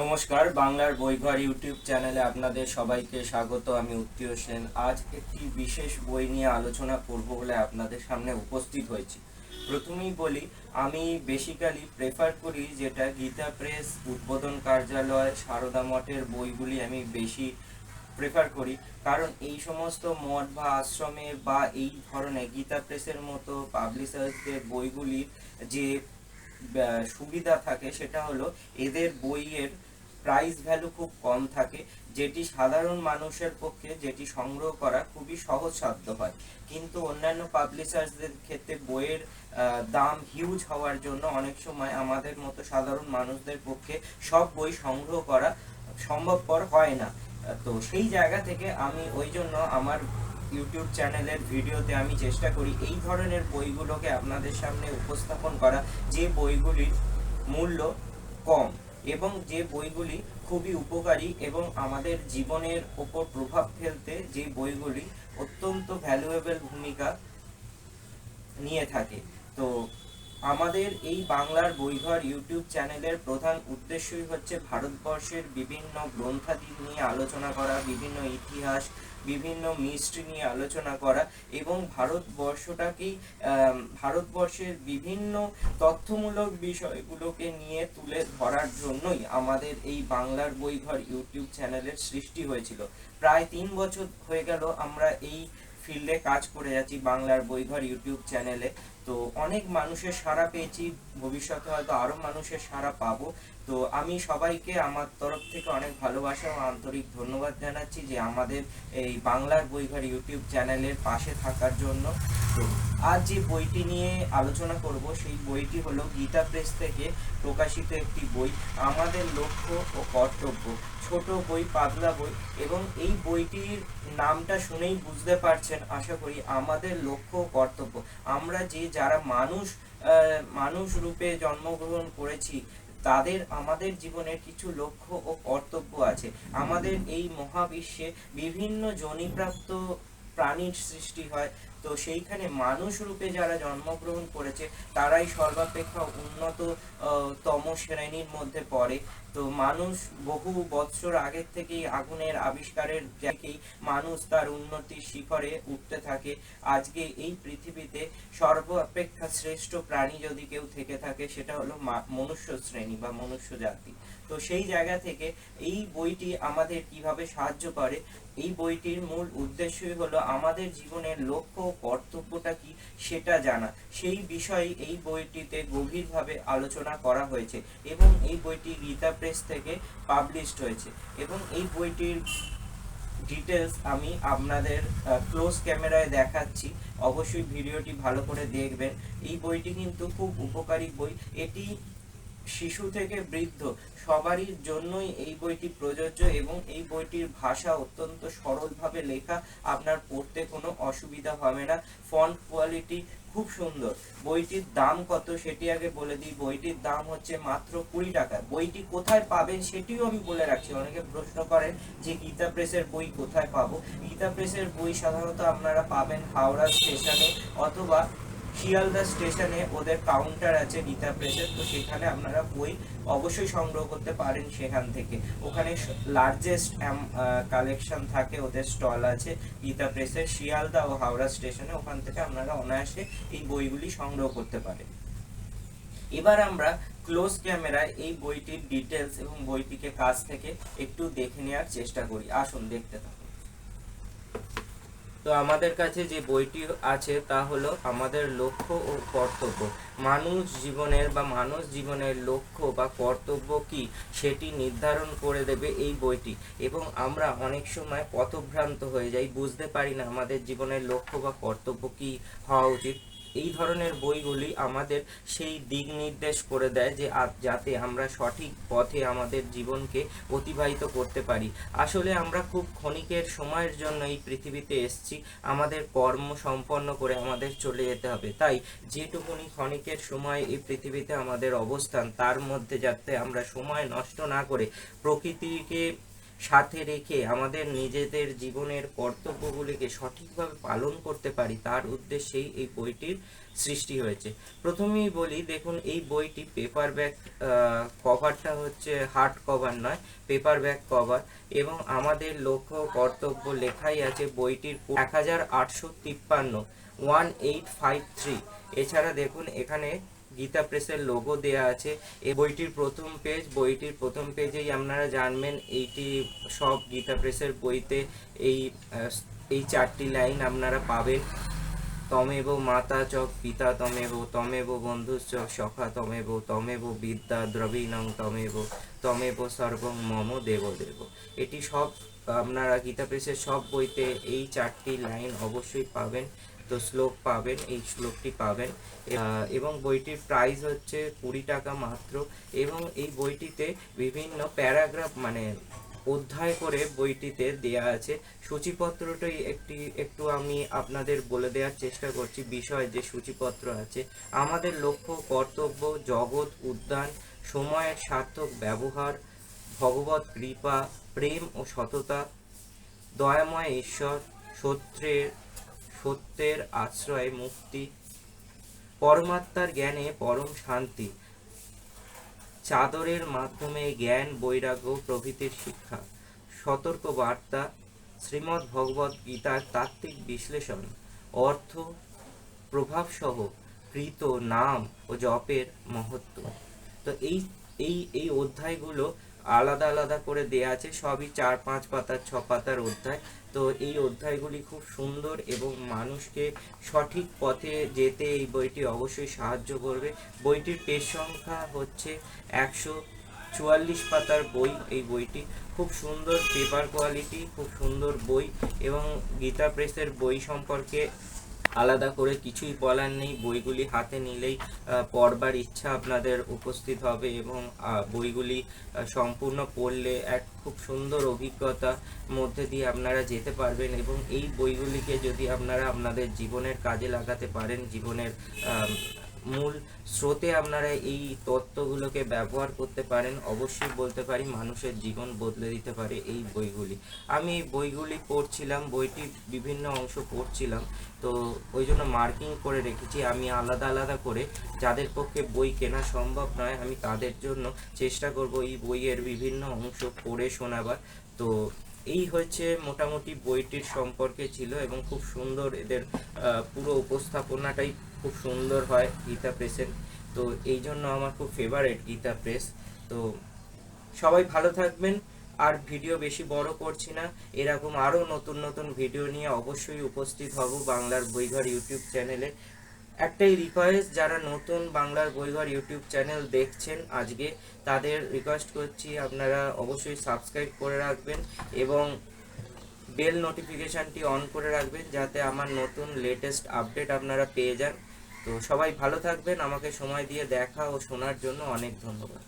নমস্কার, বাংলার বইঘর ইউটিউব চ্যানেলে আপনাদের সবাইকে স্বাগত। আমি উত্তীয় সেন। আজ একটি বিশেষ বই নিয়ে আলোচনা করব বলে আপনাদের সামনে উপস্থিত হয়েছি। প্রথমেই বলি, আমি বেসিক্যালি প্রেফার করি যেটা গীতা প্রেস উদ্বোধন কার্যালয়, সারদা মঠের বইগুলি আমি বেশি প্রেফার করি। কারণ এই সমস্ত মঠ বা আশ্রমে বা এই ধরনের গীতা প্রেসের মতো পাবলিশার্সদের বইগুলির যে সুবিধা থাকে সেটা হলো এদের বইয়ের প্রাইস ভ্যালু খুব কম থাকে, যেটি সাধারণ মানুষের পক্ষে যেটি সংগ্রহ করা খুবই সহজসাধ্য হয়। কিন্তু অন্যান্য পাবলিশার্সদের ক্ষেত্রে বইয়ের দাম হিউজ হওয়ার জন্য অনেক সময় আমাদের মতো সাধারণ মানুষদের পক্ষে সব বই সংগ্রহ করা সম্ভবপর হয় না। তো সেই জায়গা থেকে আমি ওই জন্য আমার ইউটিউব চ্যানেলের ভিডিওতে আমি চেষ্টা করি এই ধরনের বইগুলোকে আপনাদের সামনে উপস্থাপন করা, যে বইগুলির মূল্য কম। এবং যে বইগুলি খুবই উপকারী এবং আমাদের জীবনের ওপর প্রভাব ফেলতে যে বইগুলি অত্যন্ত ভ্যালুয়েবল ভূমিকা নিয়ে থাকে। তো আমাদের এই বাংলার বইঘর ইউটিউব চ্যানেলের প্রধান উদ্দেশ্যই হচ্ছে ভারতবর্ষের বিভিন্ন গ্রন্থাদি নিয়ে আলোচনা করা, বিভিন্ন ইতিহাস, বিভিন্ন মিস্ট্রি নিয়ে আলোচনা করা এবং ভারতবর্ষটাকেই ভারতবর্ষের বিভিন্ন তথ্যমূলক বিষয়গুলোকে নিয়ে তুলে ধরার জন্যই আমাদের এই বাংলার বইঘর ইউটিউব চ্যানেলের সৃষ্টি হয়েছিল। প্রায় তিন বছর হয়ে গেল আমরা এই ফিল্ডে কাজ করে যাচ্ছি বাংলার বইঘর ইউটিউব চ্যানেলে। তো অনেক মানুষের সাড়া পেয়েছি। ভবিষ্যতে হয়তো আরও মানুষের সাড়া পাবো। তো আমি সবাইকে আমার তরফ থেকে অনেক ভালোবাসা ও আন্তরিক ধন্যবাদ জানাচ্ছি যে আমাদের এই বাংলার বইঘর ইউটিউব চ্যানেলের পাশে থাকার জন্য। আজ যে বইটি নিয়ে আলোচনা করব, সেই বইটি হলো গীতা প্রেস থেকে প্রকাশিত একটি বই, আমাদের লক্ষ্য ও কর্তব্য ছোট বই পাতলা বই, এবং এই বইটির নামটা শুনেই বুঝতে পারছেন, আশা করি, আমাদের লক্ষ্য ও কর্তব্য আমরা যে যারা মানুষ মানুষ রূপে জন্মগ্রহণ করেছি, তাদের, আমাদের জীবনের কিছু লক্ষ্য ও কর্তব্য আছে। আমাদের এই মহাবিশ্বে বিভিন্ন জনিপ্রাপ্ত প্রাণীর সৃষ্টি হয়। তো সেইখানে মানুষ রূপে যারা জন্মগ্রহণ করেছে, তারাই সর্বাপেক্ষা উন্নত তম শ্রেণির মধ্যে পড়ে। তো মানুষ বহু বৎসর আগের থেকেই আগুনের আবিষ্কারের থেকেই মানুষ তার উন্নতির শিখরে উঠতে থাকে। আজকে এই পৃথিবীতে সর্বাপেক্ষা শ্রেষ্ঠ প্রাণী যদি কেউ থেকে থাকে, সেটা হলো মনুষ্য শ্রেণি বা মনুষ্য জাতি। তো সেই জায়গা থেকে এই বইটি আমাদের কীভাবে সাহায্য করে এই বইটির মূল উদ্দেশ্যই হলো আমাদের জীবনের লক্ষ্য ও কর্তব্যটা কি সেটা জানা। সেই বিষয়ে এই বইটিতে গভীরভাবে আলোচনা করা হয়েছে এবং এই বইটি গীতা প্রেস থেকে পাবলিশড হয়েছে এবং এই বইটির ডিটেলস আমি আপনাদের ক্লোজ ক্যামেরায় দেখাচ্ছি। অবশ্যই ভিডিওটি ভালো করে দেখবেন। এই বইটি কিন্তু খুব উপকারী বই। এটি শিশু থেকে বৃদ্ধ, সবারই জন্যই এই বইটি প্রযোজ্য এবং এই বইটির ভাষা অত্যন্ত সরলভাবে লেখা, আপনার পড়তে কোনো অসুবিধা হবে না। ফন্ট কোয়ালিটি খুব সুন্দর। বইটির দাম কত সেটি আগে বলে দিই। বইটির দাম হচ্ছে মাত্র কুড়ি টাকা। বইটি কোথায় পাবেন সেটিও আমি বলে রাখছি। অনেকে প্রশ্ন করেন যে গীতা প্রেসের বই কোথায় পাবো? গীতা প্রেসের বই সাধারণত আপনারা পাবেন হাওড়া স্টেশনে অথবা শিয়ালদা স্টেশনে ওদের কাউন্টার আছে গীতা প্রেসের তো সেখানে আপনারা বই অবশ্যই সংগ্রহ করতে পারেন সেখান থেকে। ওখানে লার্জেস্ট কালেকশন থাকে ওদের স্টল আছে গীতা প্রেসের শিয়ালদা ও হাওড়া স্টেশনে। ওখান থেকে আপনারা অনায়াসে এই বইগুলি সংগ্রহ করতে পারেন। এবার আমরা ক্লোজ ক্যামেরায় এই বইটির ডিটেলস এবং বইটিকে কাছ থেকে একটু দেখে নেওয়ার চেষ্টা করি। আসুন দেখতে থাকুন। তো আমাদের কাছে যে বইটি আছে তা হলো আমাদের লক্ষ্য ও কর্তব্য। মানুষ জীবনের বা মানুষ জীবনের লক্ষ্য বা কর্তব্য কি সেটি নির্ধারণ করে দেবে এই বইটি। এবং আমরা অনেক সময় পথভ্রান্ত হয়ে যাই, বুঝতে পারি না আমাদের জীবনের লক্ষ্য বা কর্তব্য কি হওয়া উচিত। এই ধরনের বইগুলি আমাদের সেই দিক নির্দেশ করে দেয় যে যাতে আমরা সঠিক পথে আমাদের জীবনকে অতিবাহিত করতে পারি। আসলে আমরা খুব ক্ষণিকের সময়ের জন্য এই পৃথিবীতে এসেছি, আমাদের কর্ম সম্পন্ন করে আমাদের চলে যেতে হবে। তাই যেটুকুনি ক্ষণিকের সময় এই পৃথিবীতে আমাদের অবস্থান, তার মধ্যে যাতে আমরা সময় নষ্ট না করে প্রকৃতিকে সাথে রেখে আমাদের নিজেদের জীবনের কর্তব্যগুলিকে সঠিকভাবে পালন করতে পারি, তার উদ্দেশ্যেই এই বইটির সৃষ্টি হয়েছে। প্রথমেই বলি, দেখুন, এই বইটি পেপার ব্যাক কভারটা হচ্ছে হার্ড কভার নয় পেপার ব্যাক কভার এবং আমাদের লক্ষ্য কর্তব্য লেখাই আছে বইটির এক হাজার আটশো তিপ্পান্ন ওয়ান এইট ফাইভ থ্রি এছাড়া দেখুন, এখানে গীতা প্রেসের লোগো দেয়া আছে। এই বইটির প্রথম পেজ বইটির প্রথম পেজেই আপনারা জানবেন এইটি সব গীতা প্রেসের বইতে এই এই চারটি লাইন আপনারা পাবেন। তমেব মাতা চ পিতা তমেব তমেব বন্ধুশ্চ সখা তমেব তমেব বিদ্যা দ্রবীণং তমেব তমেব সর্বং মম দেব দেব। এটি সব আপনারা গীতা প্রেসের সব বইতে এই চারটি লাইন অবশ্যই পাবেন। তো শ্লোক পাবেন, এই শ্লোকটি পাবেন। এবং বইটির প্রাইস হচ্ছে কুড়ি টাকা মাত্র। এবং এই বইটিতে বিভিন্ন প্যারাগ্রাফ মানে অধ্যায় করে বইটিতে দেয়া আছে। সূচিপত্রটাই একটি, একটু আমি আপনাদের বলে দেওয়ার চেষ্টা করছি বিষয় যে সূচিপত্র আছে। আমাদের লক্ষ্য, কর্তব্য, জগৎ, উদ্যান, সময়ের সার্থক ব্যবহার, ভগবত কৃপা, প্রেম ও সততা, দয়াময় ঈশ্বর, সত্যের সত্যের আশ্রয় মুক্তি, পরমাত্মার জ্ঞানে পরম শান্তি, চাদরের মাধ্যমে জ্ঞান, বৈরাগ্য প্রভৃতির শিক্ষা, সতর্ক বার্তা, শ্রীমদ্ ভগবত গীতার তাত্ত্বিক বিশ্লেষণ, অর্থ, প্রভাবসহ কৃত নাম ও জপের মহত্ব। তো এই এই এই অধ্যায়গুলো আলাদা আলাদা করে দেয়া আছে, সবই চার পাঁচ পাতার, ছ পাতার অধ্যায়। তো এই অধ্যায়গুলি খুব সুন্দর এবং মানুষকে সঠিক পথে যেতে এই বইটি অবশ্যই সাহায্য করবে। বইটির পেজ সংখ্যা হচ্ছে একশো চুয়াল্লিশ পাতার বই এই বইটি। খুব সুন্দর পেপার কোয়ালিটি খুব সুন্দর বই এবং গীতা প্রেসের বই সম্পর্কে আলাদা করে কিছুই বলার নেই। বইগুলি হাতে নিলেই পড়বার ইচ্ছা আপনাদের উপস্থিত হবে এবং বইগুলি সম্পূর্ণ পড়লে এক খুব সুন্দর অভিজ্ঞতা মধ্যে দিয়ে আপনারা যেতে পারবেন এবং এই বইগুলিকে যদি আপনারা আপনাদের জীবনের কাজে লাগাতে পারেন, জীবনের মূল স্রোতে আপনারা এই তত্ত্বগুলোকে ব্যবহার করতে পারেন, অবশ্যই বলতে পারি মানুষের জীবন বদলে দিতে পারে এই বইগুলি। আমি এই বইগুলি পড়ছিলাম, বইটির বিভিন্ন অংশ পড়ছিলাম, তো ওই জন্য মার্কিং করে রেখেছি। আমি আলাদা আলাদা করে যাদের পক্ষে বই কেনা সম্ভব নয়, আমি তাদের জন্য চেষ্টা করব এই বইয়ের বিভিন্ন অংশ পড়ে শোনাবার। তো এই হচ্ছে মোটামুটি বইটির সম্পর্কে ছিল এবং খুব সুন্দর এদের পুরো উপস্থাপনাটাই খুব সুন্দর হয় গীতা প্রেসের। তো এই জন্য আমার খুব ফেভারিট গীতা প্রেস। তো সবাই ভালো থাকবেন, আর ভিডিও বেশি বড় করছি না। এরকম আরও নতুন নতুন ভিডিও নিয়ে অবশ্যই উপস্থিত হব বাংলার বইঘর ইউটিউব চ্যানেলে। একটাই রিকোয়েস্ট যারা নতুন বাংলার বইঘর ইউটিউব চ্যানেল দেখছেন আজকে, তাদের রিকোয়েস্ট করছি আপনারা অবশ্যই সাবস্ক্রাইব করে রাখবেন এবং বেল নোটিফিকেশনটি অন করে রাখবেন, যাতে আমার নতুন লেটেস্ট আপডেট আপনারা পেয়ে যান। তো সবাই ভালো থাকবেন আমাকে সময় দিয়ে দেখা ও শোনার জন্য অনেক ধন্যবাদ।